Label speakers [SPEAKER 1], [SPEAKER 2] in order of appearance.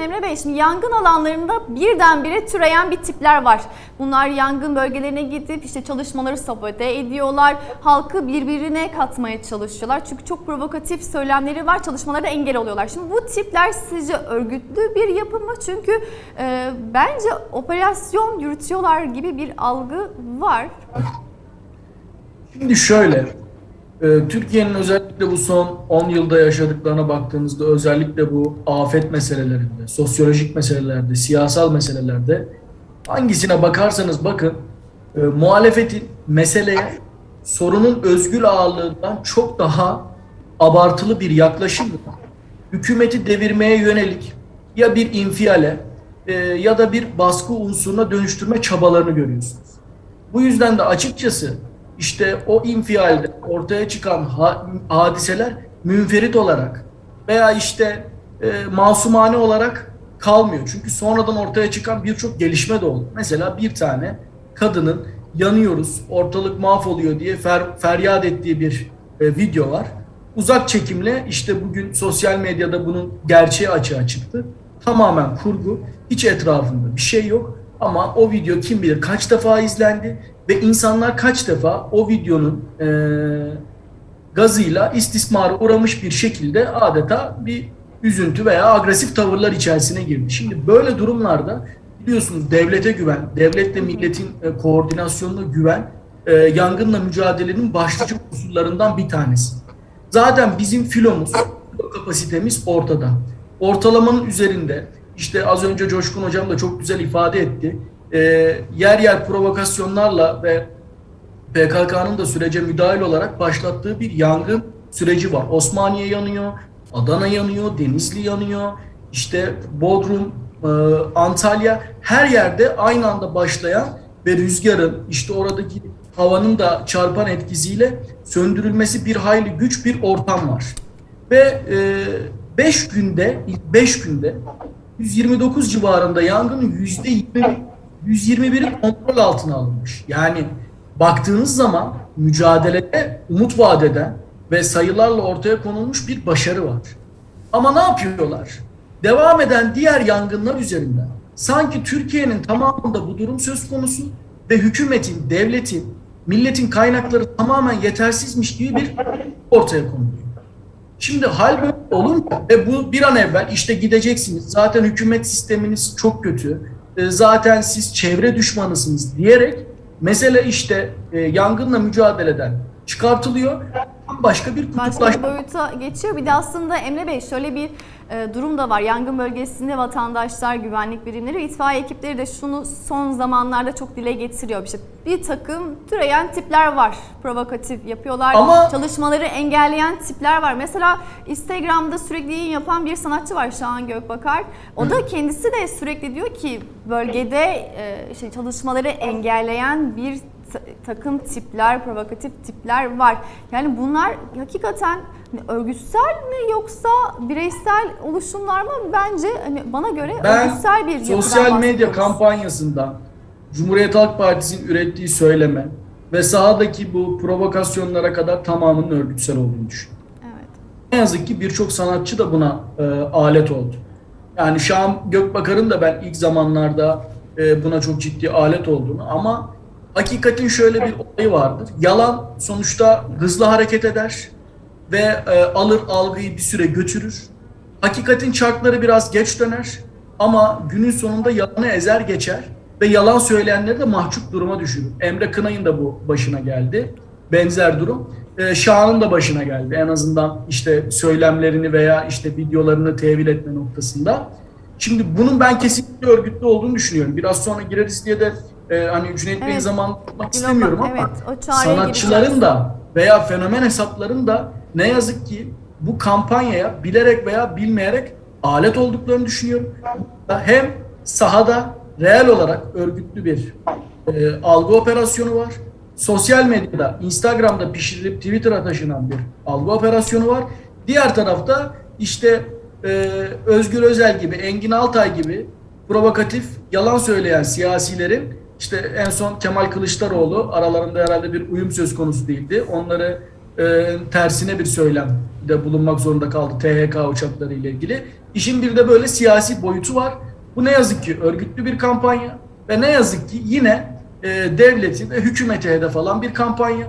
[SPEAKER 1] bakalım Emre Bey. Şimdi yangın alanlarında birdenbire türeyen bir tipler var. Bunlar yangın bölgelerine gidip işte çalışmaları sabote ediyorlar. Halkı birbirine katmaya çalışıyorlar. Çünkü çok provokatif söylemleri var. Çalışmalara engel oluyorlar. Şimdi bu tipler sizce örgütlü bir yapı mı? Çünkü e, bence operasyon yürütüyorlar gibi bir algı var.
[SPEAKER 2] Şimdi şöyle, Türkiye'nin özellikle bu son 10 yılda yaşadıklarına baktığımızda özellikle bu afet meselelerinde, sosyolojik meselelerde, siyasal meselelerde hangisine bakarsanız bakın e, muhalefetin meseleye sorunun özgül ağırlığından çok daha abartılı bir yaklaşımla hükümeti devirmeye yönelik ya bir infiale e, ya da bir baskı unsuruna dönüştürme çabalarını görüyorsunuz. Bu yüzden de açıkçası işte o infialde ortaya çıkan ha- hadiseler münferit olarak veya işte e, masumane olarak kalmıyor. Çünkü sonradan ortaya çıkan birçok gelişme de oldu. Mesela bir tane kadının yanıyoruz, ortalık mahvoluyor diye fer, feryat ettiği bir e, video var. Uzak çekimle işte bugün sosyal medyada bunun gerçeği açığa çıktı. Tamamen kurgu, hiç etrafında bir şey yok. Ama o video kim bilir kaç defa izlendi ve insanlar kaç defa o videonun e, gazıyla istismara uğramış bir şekilde adeta bir üzüntü veya agresif tavırlar içerisine girdi. Şimdi böyle durumlarda biliyorsunuz devlete güven, devletle milletin e, koordinasyonuna güven e, yangınla mücadelenin başlıca unsurlarından bir tanesi. Zaten bizim filomuz, filo kapasitemiz ortada. Ortalamanın üzerinde işte az önce Coşkun Hocam da çok güzel ifade etti. E, yer yer provokasyonlarla ve PKK'nın da sürece müdahil olarak başlattığı bir yangın süreci var. Osmaniye yanıyor, Adana yanıyor, Denizli yanıyor, işte Bodrum, e, Antalya her yerde aynı anda başlayan ve rüzgarın işte oradaki havanın da çarpan etkisiyle söndürülmesi bir hayli güç bir ortam var. Ve 5 günde, ilk 5 günde 129 civarında yangının %20 121'i kontrol altına alınmış. Yani baktığınız zaman mücadelede umut vaat eden ve sayılarla ortaya konulmuş bir başarı var. Ama ne yapıyorlar? Devam eden diğer yangınlar üzerinden sanki Türkiye'nin tamamında bu durum söz konusu ve hükümetin, devletin, milletin kaynakları tamamen yetersizmiş gibi bir ortaya konuluyor. Şimdi hal böyle olunca ve bu bir an evvel işte gideceksiniz. Zaten hükümet sisteminiz çok kötü. E, Zaten siz çevre düşmanısınız diyerek mesele işte e, yangınla mücadeleden çıkartılıyor. Başka bir
[SPEAKER 1] Başka bir
[SPEAKER 2] kutuplaşma.
[SPEAKER 1] boyuta geçiyor. Bir de aslında Emre Bey şöyle bir e, durum da var. Yangın bölgesinde vatandaşlar, güvenlik birimleri ve itfaiye ekipleri de şunu son zamanlarda çok dile getiriyor. İşte bir takım türeyen tipler var. Provokatif yapıyorlar.
[SPEAKER 2] Ama-
[SPEAKER 1] Çalışmaları engelleyen tipler var. Mesela Instagram'da sürekli yayın yapan bir sanatçı var Şahan Gökbakar. O da kendisi de sürekli diyor ki bölgede işte çalışmaları engelleyen bir takım tipler, provokatif tipler var. Yani bunlar hakikaten örgütsel mi yoksa bireysel oluşumlar mı? Bence hani bana göre
[SPEAKER 2] Ben
[SPEAKER 1] örgütsel bir
[SPEAKER 2] sosyal medya kampanyasından Cumhuriyet Halk Partisi'nin ürettiği söyleme ve sahadaki bu provokasyonlara kadar tamamının örgütsel olduğunu düşünüyorum.
[SPEAKER 1] Evet.
[SPEAKER 2] Ne yazık ki birçok sanatçı da buna e, alet oldu. Yani Şahan Gökbakar'ın da ben ilk zamanlarda e, buna çok ciddi alet olduğunu ama hakikatin şöyle bir olayı vardır. Yalan sonuçta hızlı hareket eder ve e, alır algıyı bir süre götürür. Hakikatin çarkları biraz geç döner ama günün sonunda yalanı ezer geçer ve yalan söyleyenleri de mahcup duruma düşürür. Emre Kınay'ın da bu başına geldi. Benzer durum. Ee, Şahan'ın da başına geldi. En azından işte söylemlerini veya işte videolarını tevil etme noktasında. Şimdi bunun ben kesinlikle örgütlü olduğunu düşünüyorum. Biraz sonra gireriz diye de e, hani Cüneyt Bey'in
[SPEAKER 1] Evet.
[SPEAKER 2] zaman tutmak istemiyorum ama
[SPEAKER 1] Evet,
[SPEAKER 2] sanatçıların
[SPEAKER 1] gireceğiz.
[SPEAKER 2] da veya fenomen hesapların da ne yazık ki bu kampanyaya bilerek veya bilmeyerek alet olduklarını düşünüyorum. Hem sahada reel olarak örgütlü bir e, algı operasyonu var. Sosyal medyada, Instagram'da pişirilip Twitter'a taşınan bir algı operasyonu var. Diğer tarafta işte e, Özgür Özel gibi, Engin Altay gibi provokatif, yalan söyleyen siyasilerin işte en son Kemal Kılıçdaroğlu aralarında herhalde bir uyum söz konusu değildi. Onları e, tersine bir söylem de bulunmak zorunda kaldı THK uçakları ile ilgili. İşin bir de böyle siyasi boyutu var. Bu ne yazık ki örgütlü bir kampanya ve ne yazık ki yine e, devleti ve hükümeti hedef alan bir kampanya.